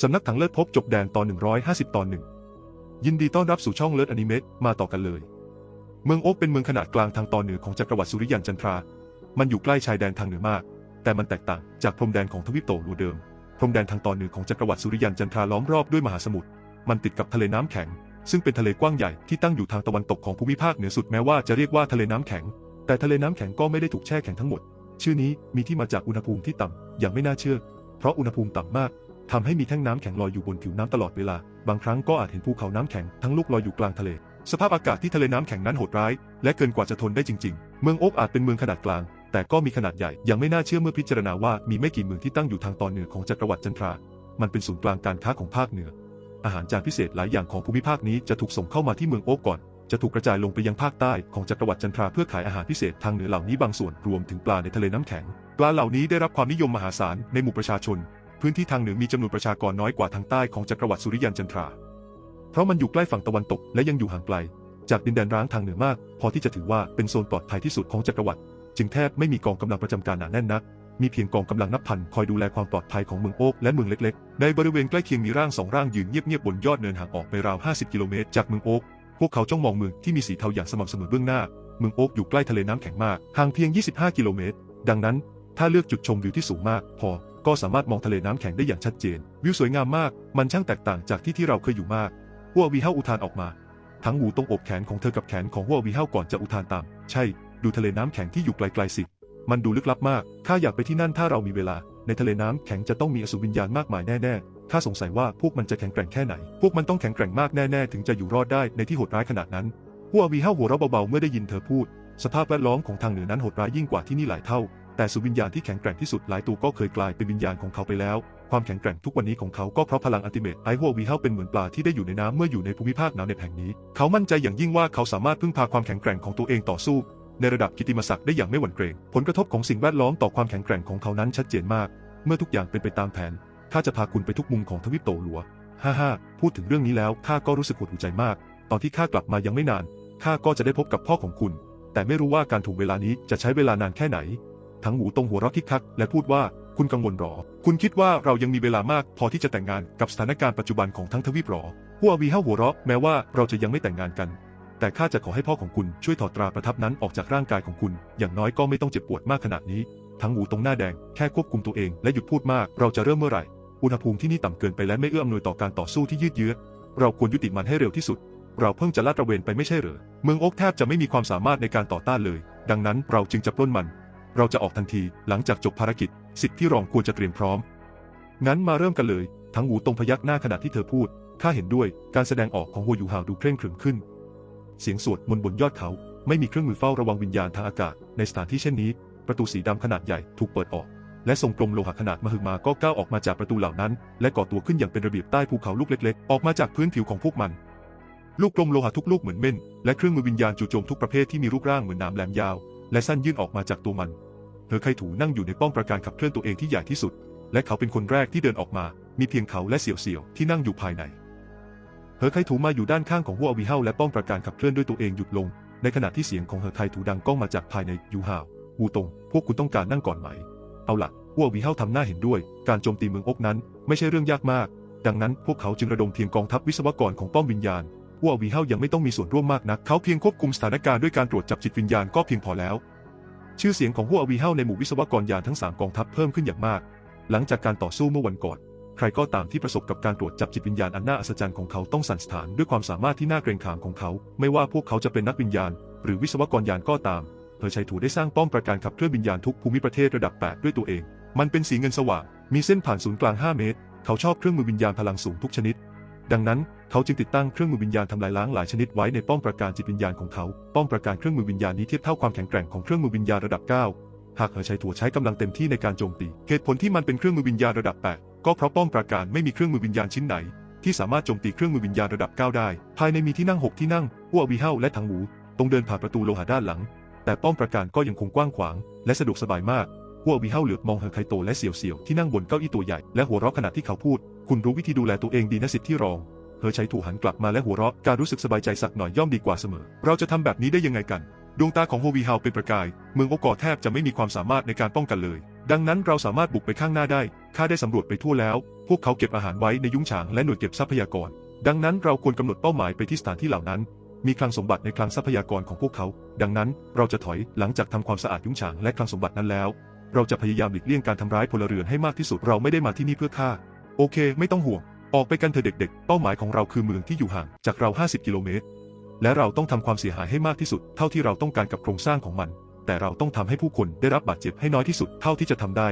สำนักถังเลิศพบจบแดนตอน 150 ตอนหนึ่งยินดีต้อนรับสู่ช่องเลิศอนิเมะมาต่อกันเลย เมืองโอ๊กเป็นเมืองขนาดกลางทางตอนเหนือของจักรวรรดิสุริยันจันทรา มันอยู่ใกล้ชายแดนทางเหนือมาก แต่มันแตกต่างจากพรมแดนของทวีปโตลูเดิม พรมแดนทางตอนเหนือของจักรวรรดิสุริยันจันทราล้อมรอบด้วยมหาสมุทร มันติดกับทะเลน้ำแข็ง ซึ่งเป็นทะเลกว้างใหญ่ที่ตั้งอยู่ทางตะวันตกของภูมิภาคเหนือสุดแม้ว่าจะเรียกว่าทะเลน้ำแข็ง แต่ทะเลน้ำแข็งก็ไม่ได้ถูกแช่แข็งทั้งหมด ชื่อนี้มีที่มาจากอุณหภูมิที่ต่ำอย่างไม่น่าเชื่อ เพราะอุณหภูมิต่ำมาก ทำให้มีแท่งน้ำแข็งลอยอยู่บนผิวน้ำตลอดเวลา บางครั้งก็อาจเห็นภูเขาน้ำแข็งทั้งลูกลอยอยู่กลางทะเล สภาพอากาศที่ทะเลน้ำแข็งนั้นโหดร้าย และเกินกว่าจะทนได้จริง ๆ เมืองโอ๊กอาจเป็นเมืองขนาดกลาง แต่ก็มีขนาดใหญ่ ยังไม่น่าเชื่อเมื่อพิจารณาว่ามีไม่กี่เมืองที่ตั้งอยู่ทางตอนเหนือของจักรวรรดิจันทรา มันเป็นศูนย์กลางการค้าของภาคเหนือ อาหารจานพิเศษหลายอย่างของภูมิภาคนี้จะถูกส่งเข้ามาที่เมืองโอ๊กก่อน จะถูกกระจายลงไปยังภาคใต้ของจักรวรรดิจันทราเพื่อขายอาหารพิเศษทางเหนือเหล่านี้บางส่วนรวมถึงปลาในทะเลน้ำแข็ง ปลาเหล่านี้ได้รับความนิยมมหาศาลในหมู่ประชาชน พื้นที่ทางเหนือมีจำนวนประชากรน้อยกว่าทางใต้ของจักรวรรดิสุริยันจันทรา เพราะมันอยู่ใกล้ฝั่งตะวันตกและยังอยู่ห่างไกล จากดินแดนร้างทางเหนือมาก พอที่จะถือว่าเป็นโซนปลอดภัยที่สุดของจักรวรรดิจึงแทบไม่มีกองกำลังประจำการหนาแน่นนัก มีเพียงกองกำลังนับพันคอยดูแลความปลอดภัยของเมืองโอ๊กและเมืองเล็กๆ ในบริเวณใกล้เคียงมีร่างสองร่างยืนเงียบๆบนยอดเนินห่างออกไปราว 50 กิโลเมตรจากเมืองโอ๊กพวกเขาจ้องมองเมืองที่มีสีเทาอย่างสม่ำเสมอเบื้องหน้า เมืองโอ๊กอยู่ใกล้ทะเลน้ำแข็งมาก ห่างเพียง 25 กิโลเมตร ดังนั้น ถ้าเลือกจุดชมวิวที่สูงมาก พอ ก็สามารถมองทะเลน้ำแข็งได้อย่างชัดเจน วิวสวยงามมาก มันช่างแตกต่างจากที่ที่เราเคยอยู่มากหัววีเฮาอุทานออกมา ทั้งหูตรงอกแขนของเธอกับแขนของหัววีเฮาก่อนจะอุทานตาม ใช่ ดูทะเลน้ำแข็งที่อยู่ไกลๆสิ มันดูลึกลับมาก ข้าอยากไปที่นั่นถ้าเรามีเวลา ในทะเลน้ำแข็งจะต้องมีอสูรวิญญาณมากมายแน่ๆ ข้าสงสัยว่าพวกมันจะแข็งแกร่งแค่ไหน พวกมันต้องแข็งแกร่งมากแน่ๆ ถึงจะอยู่รอดได้ในที่โหดร้ายขนาดนั้นหัววีเฮาหัวเราะเบาๆเมื่อได้ยินเธอพูด สภาพแวดล้อมของทางเหนือนั้นโหดร้ายยิ่งกว่าที่นี่หลายเท่า แต่สุวิญญาณที่แข็งแกร่งที่สุดหลายตัวก็เคยกลายเป็นวิญญาณของเขาไปแล้ว ความแข็งแกร่งทุกวันนี้ของเขาก็เพราะพลังอัลติเมทไอหัววีเฮาเป็นเหมือนปลาที่ได้อยู่ในน้ำเมื่ออยู่ในภูมิภาคหนาวเหน็บแห่งนี้ เขามั่นใจอย่างยิ่งว่าเขาสามารถพึ่งพาความแข็งแกร่งของตัวเองต่อสู้ ในระดับกิตติมศักดิ์ได้อย่างไม่หวั่นเกรง ผลกระทบของสิ่งแวดล้อมต่อความแข็งแกร่งของเขานั้นชัดเจนมาก เมื่อทุกอย่างเป็นไปตามแผนข้าจะพาคุณไปทุกมุมของทวีปโตหลัวฮ่าฮ่าพูดถึงเรื่องนี้แล้วข้าก็รู้สึกหดหู่ใจมาก ตอนที่ข้ากลับมายังไม่นานข้าก็จะได้พบกับพ่อของคุณ แต่ไม่รู้ว่าการถูกเวลานี้จะใช้เวลานานแค่ไหน ทั้งหูตรงหัวเราะคิกคักและพูดว่าคุณกังวลหรอ คุณคิดว่าเรายังมีเวลามากพอที่จะแต่งงานกับสถานการณ์ปัจจุบันของทั้งทวีปหรอหัววีเฮาหัวเราะแม้ว่าเราจะยังไม่แต่งงานกัน แต่ข้าจะขอให้พ่อของคุณช่วยถอดตราประทับนั้นออกจากร่างกายของคุณ อย่างน้อยก็ไม่ต้องเจ็บปวดมากขนาดนี้ ทั้งหูตรงหน้าแดงแค่ควบคุมตัวเองและหยุดพูดมาก เราจะเริ่มเมื่อไหร่ อุณหภูมิที่นี่ต่ำเกินไปและไม่เอื้ออำนวยต่อการต่อสู้ที่ยืดเยื้อ เราควรยุติมันให้เร็วที่สุด เราเพิ่งจะลาดตระเวนไปไม่ใช่เหรอ เมืองโอ๊กแทบจะไม่มีความสามารถในการต่อต้านเลย ดังนั้นเราจึงจะปล้นมัน เราจะออกทันทีหลังจากจบภารกิจ สิทธิ์ที่รองควรจะเตรียมพร้อม งั้นมาเริ่มกันเลย ทั้งหูตรงพยักหน้าขณะที่เธอพูด ข้าเห็นด้วย การแสดงออกของหัวยูฮาวดูเคร่งขรึมขึ้น เสียงสวดมนต์บนยอดเขา ไม่มีเครื่องมือเฝ้าระวังวิญญาณทางอากาศ ในสถานที่เช่นนี้ ประตูสีดำขนาดใหญ่ถูกเปิดออก และทรงกลมโลหะขนาดมหึมาก็ก้าวออกมาจากประตูเหล่านั้น และก่อตัวขึ้นอย่างเป็นระเบียบใต้ภูเขาลูกเล็ก ๆ ออกมาจากพื้นผิวของพวกมัน ลูกกลมโลหะทุกลูกเหมือนเม่น และเครื่องมือวิญญาณจู่โจมทุกประเภทที่มีรูปร่างเหมือนหนามแหลมยาว และสั้นยื่นออกมาจากตัวมัน เธอไคถูนั่งอยู่ในป้อมปราการขับเคลื่อนตัวเองที่ใหญ่ที่สุด และเขาเป็นคนแรกที่เดินออกมา มีเพียงเขาและเสี่ยวเสี่ยวที่นั่งอยู่ภายในเฮอไคถูมาอยู่ด้านข้างของหัวอวีเฮาและป้อมปราการขับเคลื่อนด้วยตัวเองหยุดลง ในขณะที่เสียงของเฮอไคถูดังก้องมาจากภายในยูฮาววูตง พวกคุณต้องการนั่งก่อนไหม เอาล่ะหัววีเฮาทำหน้าเห็นด้วย การโจมตีเมืองอกนั้น ไม่ใช่เรื่องยากมาก ดังนั้นพวกเขาจึงระดมเพียงกองทัพวิศวกรของป้อมวิญญาณ หัววีเฮายังไม่ต้องมีส่วนร่วมมากนัก เขาเพียงควบคุมสถานการณ์ด้วยการตรวจจับจิตวิญญาณก็เพียงพอแล้ว ชื่อเสียงของหัววีเฮาในหมู่วิศวกรยานทั้งสามกองทัพเพิ่มขึ้นอย่างมาก หลังจากการต่อสู้เมื่อวันก่อน ใครก็ตามที่ประสบกับการตรวจจับจิตวิญญาณอันน่าอัศจรรย์ของเขาต้องสั่นสถานด้วยความสามารถที่น่าเกรงขามของเขา ไม่ว่าพวกเขาจะเป็นนักวิญญาณ หรือวิศวกรยานก็ตามเธอชัยถูได้สร้างป้อมประการขับเคลื่อนวิญญาณทุกภูมิประเทศระดับ 8 ด้วยตัวเอง มันเป็นสีเงินสว่าง มีเส้นผ่านศูนย์กลาง 5 เมตร เขาชอบเครื่องมือวิญญาณพลังสูงทุกชนิด ดังนั้นเขาจึงติดตั้งเครื่องมือวิญญาณทำลายล้างหลายชนิดไว้ในป้อมประการจิตวิญญาณของเขา ป้อมประการเครื่องมือวิญญาณนี้เทียบเท่าความแข็งแกร่งของเครื่องมือวิญญาณระดับ 9 หากเหอชัยถั่วใช้กำลังเต็มที่ในการโจมตี เหตุผลที่มันเป็นเครื่องมือวิญญาณระดับ 8 ก็เพราะป้อมปราการไม่มีเครื่องมือวิญญาณชิ้นไหน ที่สามารถโจมตีเครื่องมือวิญญาณระดับ 9 ได้ ภายในมีที่นั่ง 6 ที่นั่งหัววีเฮาและถังหมูตรงเดินผ่านประตูโลหะด้านหลัง แต่ป้อมปราการก็ยังคงกว้างขวาง และสะดวกสบายมาก หัววีเฮาเหลือบมองเฮอไคโตและเสี่ยวเสี่ยวที่นั่งบนเก้าอี้ตัวใหญ่และหัวเราะขณะที่เขาพูด คุณรู้วิธีดูแลตัวเองดีนะสิทธิ์ที่รองเฮอใช้ถูหันกลับมาและหัวเราะการรู้สึกสบายใจสักหน่อยย่อมดีกว่าเสมอ เราจะทำแบบนี้ได้ยังไงกัน ดวงตาของโฮวีเฮาเป็นประกาย เมืองโอกอแทบจะไม่มีความสามารถในการป้องกันเลย ดังนั้นเราสามารถบุกไปข้างหน้าได้ข้าได้สำรวจไปทั่วแล้ว พวกเขาเก็บอาหารไว้ในยุ้งฉางและหน่วยเก็บทรัพยากร ดังนั้นเราควรกำหนดเป้าหมายไปที่สถานที่เหล่านั้น มีคลังสมบัติในคลังทรัพยากรของพวกเขา ดังนั้นเราจะถอยหลังจากทำความสะอาดยุ้งฉางและคลังสมบัตินั้นแล้ว เราจะพยายามหลีกเลี่ยงการทำร้ายพลเรือนให้มากที่สุดเราไม่ได้มาที่นี่เพื่อฆ่า โอเค ไม่ต้องห่วง ออกไปกันเถอะเด็ก ๆ เป้าหมายของเราคือเมืองที่อยู่ห่างจากเรา 50 กิโลเมตร และเราต้องทำความเสียหายให้มากที่สุด เท่าที่เราต้องการกับโครงสร้างของมัน แต่เราต้องทำให้ผู้คนได้รับบาดเจ็บให้น้อยที่สุดเท่าที่จะทำได้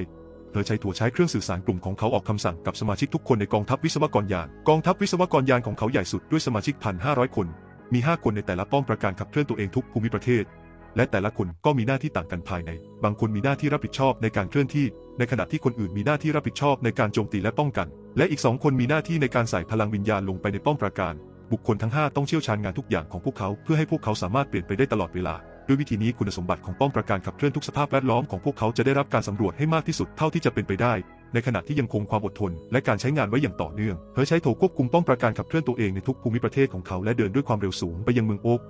เธอใช้ถั่วใช้เครื่องสื่อสารกลุ่มของเขาออกคำสั่งกับสมาชิกทุกคนในกองทัพวิศวกรยาน กองทัพวิศวกรยานของเขาใหญ่สุดด้วยสมาชิกพันห้าร้อยคน มี 5 คนในแต่ละป้อมประการขับเคลื่อนตัวเองทุกภูมิประเทศ และแต่ละคนก็มีหน้าที่ต่างกันภายใน บางคนมีหน้าที่รับผิดชอบในการเคลื่อนที่ ในขณะที่คนอื่นมีหน้าที่รับผิดชอบในการโจมตีและป้องกัน และอีกสองคนมีหน้าที่ในการใส่พลังวิญญาณลงไปในป้อมประการ บุคคลทั้ง 5 ต้องเชี่ยวชาญงานทุกอย่างของพวกเขาเพื่อให้พวกเขาสามารถเปลี่ยนไปได้ตลอดเวลา ด้วยวิธีนี้คุณสมบัติของป้อมประการขับเคลื่อนทุกสภาพแวดล้อมของพวกเขาจะได้รับการสำรวจให้มากที่สุดเท่าที่จะเป็นไปได้ ในขณะที่ยังคงความอดทน และการใช้งานไว้อย่างต่อเนื่องเธอใช้โถควบคุมป้อมประการขับเคลื่อนตัวเองในทุกภูมิประเทศของเขาและเดินด้วยความเร็วสูงไปยังเมืองโอ๊ก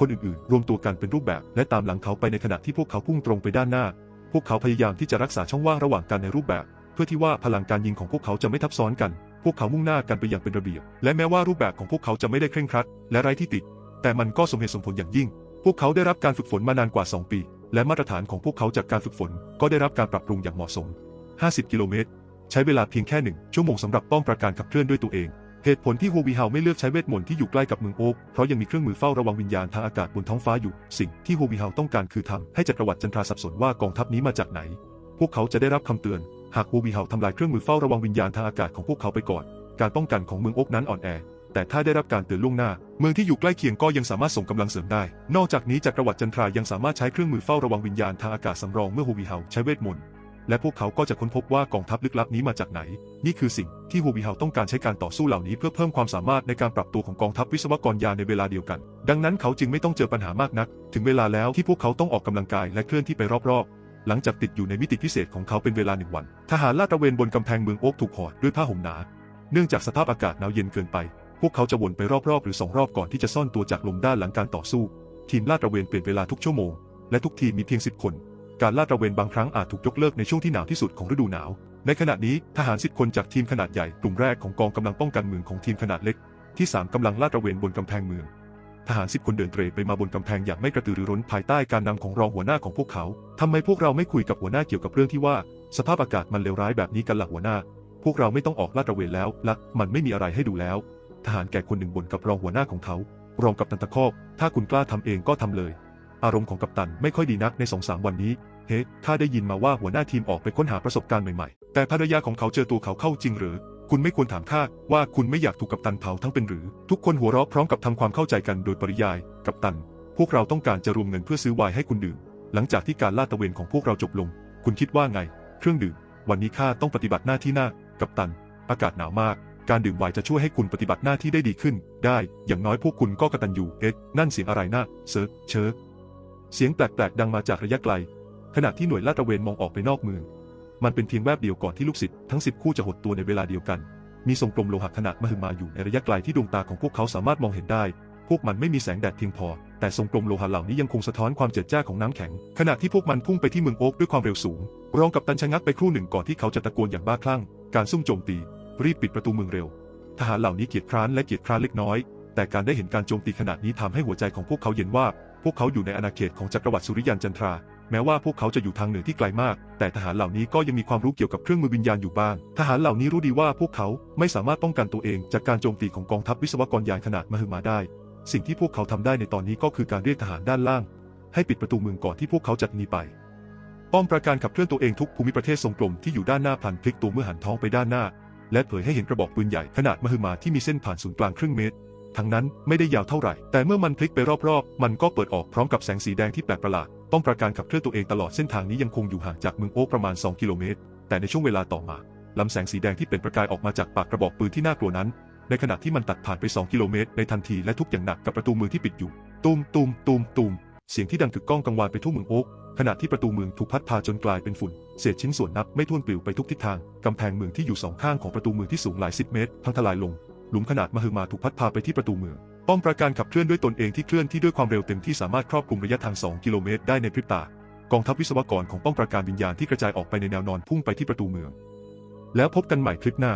คนอื่นๆ รวมตัวกันเป็นรูปแบบ และตามหลังเขาไปในขณะที่พวกเขาพุ่งตรงไปด้านหน้า พวกเขาพยายามที่จะรักษาช่องว่างระหว่างกันในรูปแบบ เพื่อที่ว่าพลังการยิงของพวกเขาจะไม่ทับซ้อนกัน พวกเขามุ่งหน้ากันไปอย่างเป็นระเบียบ และแม้ว่ารูปแบบของพวกเขาจะไม่ได้เคร่งครัด และไร้ที่ติด แต่มันก็สมเหตุสมผลอย่างยิ่ง พวกเขาได้รับการฝึกฝนมานานกว่า 2 ปี และมาตรฐานของพวกเขาจากการฝึกฝน ก็ได้รับการปรับปรุงอย่างเหมาะสม 50 กิโลเมตร ใช้เวลาเพียงแค่หนึ่งชั่วโมงสำหรับป้อมประการขับเคลื่อนด้วยตัวเอง เหตุผลที่โฮวีเฮาไม่เลือกใช้เวทมนต์ที่อยู่ใกล้กับเมืองโอ๊กเพราะยังมีเครื่องมือเฝ้าระวังวิญญาณทางอากาศบนท้องฟ้าอยู่ สิ่งที่โฮวีเฮาต้องการคือทำให้จักรวรรดิจันทราสับสนว่ากองทัพนี้มาจากไหน พวกเขาจะได้รับคำเตือน หากโฮวีเฮาทำลายเครื่องมือเฝ้าระวังวิญญาณทางอากาศของพวกเขาไปก่อน การป้องกันของเมืองโอ๊กนั้นอ่อนแอ แต่ถ้าได้รับการเตือนล่วงหน้า เมืองที่อยู่ใกล้เคียงก็ยังสามารถส่งกำลังเสริมได้ นอกจากนี้จักรวรรดิจันทรายังสามารถใช้เครื่องมือเฝ้าระวังวิญญาณทางอากาศสำรองเมื่อโฮวีเฮาใช้เวทมนต์ และพวกเขาก็จะค้นพบว่ากองทัพลึกลับนี้มาจากไหน นี่คือสิ่งที่โฮวีเฮาต้องการใช้การต่อสู้เหล่านี้เพื่อเพิ่มความสามารถในการปรับตัวของกองทัพวิศวกรยาในเวลาเดียวกัน ดังนั้นเขาจึงไม่ต้องเจอปัญหามากนัก ถึงเวลาแล้วที่พวกเขาต้องออกกำลังกายและเคลื่อนที่ไปรอบๆ หลังจากติดอยู่ในมิติพิเศษของเขาเป็นเวลาหนึ่งวัน ทหารลาดตระเวนบนกำแพงเมืองโอ๊กถูกห่อด้วยผ้าห่มหนา เนื่องจากสภาพอากาศหนาวเย็นเกินไป พวกเขาจะวนไปรอบๆ หรือสองรอบก่อนที่จะซ่อนตัวจากลมด้านหลังการต่อสู้ ทีมลาดตระเวนเปลี่ยนเวลาทุกชั่วโมง และทุกทีมมีเพียง10คน การลาดตระเวนบางครั้งอาจถูกยกเลิกในช่วงที่หนาวที่สุดของฤดูหนาว ในขณะนี้ทหารสิบคนจากทีมขนาดใหญ่กลุ่มแรกของกองกำลังป้องกันเมืองของทีมขนาดเล็ก ที่3กำลังลาดตระเวนบนกำแพงเมือง ทหารสิบคนเดินเตร่ไปมาบนกำแพงอย่างไม่กระตือรือร้นภายใต้การนำของรองหัวหน้าของพวกเขาทำไมพวกเราไม่คุยกับหัวหน้าเกี่ยวกับเรื่องที่ว่า สภาพอากาศมันเลวร้ายแบบนี้กันล่ะหัวหน้า พวกเราไม่ต้องออกลาดตระเวนแล้วละมันไม่มีอะไรให้ดูแล้ว ทหารแก่คนหนึ่งบ่นกับรองหัวหน้าของเขา รองกัปตันตะคอกถ้าคุณกล้าทำเองก็ทำเลย อารมณ์ของกัปตันไม่ค่อยดีนักในสองสามวันนี้ เฮ้ ข้าได้ยินมาว่าหัวหน้าทีมออกไปค้นหาประสบการณ์ใหม่ๆ แต่ภรรยาของเขาเจอตัวเขาเข้าจริงหรือ คุณไม่ควรถามข้าว่าคุณไม่อยากถูกกัปตันเผาทั้งเป็นหรือ ทุกคนหัวเราะพร้อมกับทำความเข้าใจกันโดยปริยาย กัปตัน พวกเราต้องการจะรวมเงินเพื่อซื้อไวน์ให้คุณดื่ม หลังจากที่การลาดตระเวนของพวกเราจบลง คุณคิดว่าไง เครื่องดื่ม วันนี้ข้าต้องปฏิบัติหน้าที่หน้า กัปตัน อากาศหนาวมากการดื่มไวน์จะช่วยให้คุณปฏิบัติหน้าที่ได้ดีขึ้น ได้ อย่างน้อยพวกคุณก็กตัญญูเอ๊ะนั่นเสียงอะไรนะเซิร์ชเชิร์ เสียงแปลกๆดังมาจากระยะไกล ขณะที่หน่วยลาดตระเวนมองออกไปนอกเมือง มันเป็นเพียงแวบเดียวก่อนที่ลูกศิษย์ทั้งสิบคู่จะหดตัวในเวลาเดียวกัน มีทรงกลมโลหะขนาดมหึมาอยู่ในระยะไกลที่ดวงตาของพวกเขาสามารถมองเห็นได้ พวกมันไม่มีแสงแดดเพียงพอ แต่ทรงกลมโลหะเหล่านี้ยังคงสะท้อนความเจิดจ้าของน้ำแข็ง ขณะที่พวกมันพุ่งไปที่เมืองโอ๊กด้วยความเร็วสูง รองกับตันชะงักไปครู่หนึ่งก่อนที่เขาจะตะโกนอย่างบ้าคลั่ง การซุ่มโจมตี รีบปิดประตูเมืองเร็ว ทหารเหล่านี้เกียจคร้านและเกียจคร้านเล็กน้อย แต่การได้เห็นการโจมตีขนาดนี้ทำให้หัวใจของพวกเขาเย็นว่า พวกเขาอยู่ในอาณาเขตของจักรวรรดิสุริยันจันทรา แม้ว่าพวกเขาจะอยู่ทางเหนือที่ไกลมาก แต่ทหารเหล่านี้ก็ยังมีความรู้เกี่ยวกับเครื่องมือวิญญาณอยู่บ้าง ทหารเหล่านี้รู้ดีว่าพวกเขาไม่สามารถป้องกันตัวเองจากการโจมตีของกองทัพวิศวกรยานขนาดมหึมาได้ สิ่งที่พวกเขาทำได้ในตอนนี้ก็คือการเรียกทหารด้านล่าง ให้ปิดประตูเมืองก่อนที่พวกเขาจะหนีไป ป้อมปราการขับเคลื่อนตัวเองทุกภูมิประเทศทรงกลมที่อยู่ด้านหน้าพันพลิกตัวเมื่อหันท้องไปด้านหน้า และเผยให้เห็นกระบอกปืนใหญ่ขนาดมหึมาที่มีเส้นผ่านศูนย์กลางครึ่งเมตร ทั้งนั้นไม่ได้ยาวเท่าไหร่ แต่เมื่อมันพลิกไปรอบๆ มันก็เปิดออกพร้อมกับแสงสีแดงที่แปลกประหลาด ป้อมปราการขับเคลื่อนตัวเองตลอดเส้นทางนี้ยังคงอยู่ห่างจากเมืองโอ๊กประมาณ 2 กิโลเมตร แต่ในช่วงเวลาต่อมาลำแสงสีแดงที่เป็นประกายออกมาจากปากกระบอกปืนที่น่ากลัวนั้น ในขณะที่มันตัดผ่านไป 2 กิโลเมตร ในทันทีและทุบอย่างหนักกับประตูเมืองที่ปิดอยู่ ตูมตูมตูมตูมเสียงที่ดังกึกก้องกังวานไปทั่วเมืองโอ๊กขณะที่ประตูเมืองถูกพัดพาจนกลายเป็นฝุ่น เศษชิ้นส่วนนับไม่ถ้วนปลิวไปทุกทิศทาง กำแพงเมืองที่อยู่สองข้างของประตูเมืองที่สูงหลายสิบเมตร พังทลายลง หลุมขนาดมหึมาถูกพัดพาไปที่ประตูเมือง ป้อมปราการขับเคลื่อนด้วยตนเองที่เคลื่อนที่ด้วยความเร็วเต็มที่สามารถครอบคลุมระยะทาง 2 กิโลเมตรได้ในพริบตา กองทัพวิศวกรของป้องปราการวิญญาณที่กระจายออกไปในแนวนอนพุ่งไปที่ประตูเมือง แล้วพบกันใหม่คลิปหน้า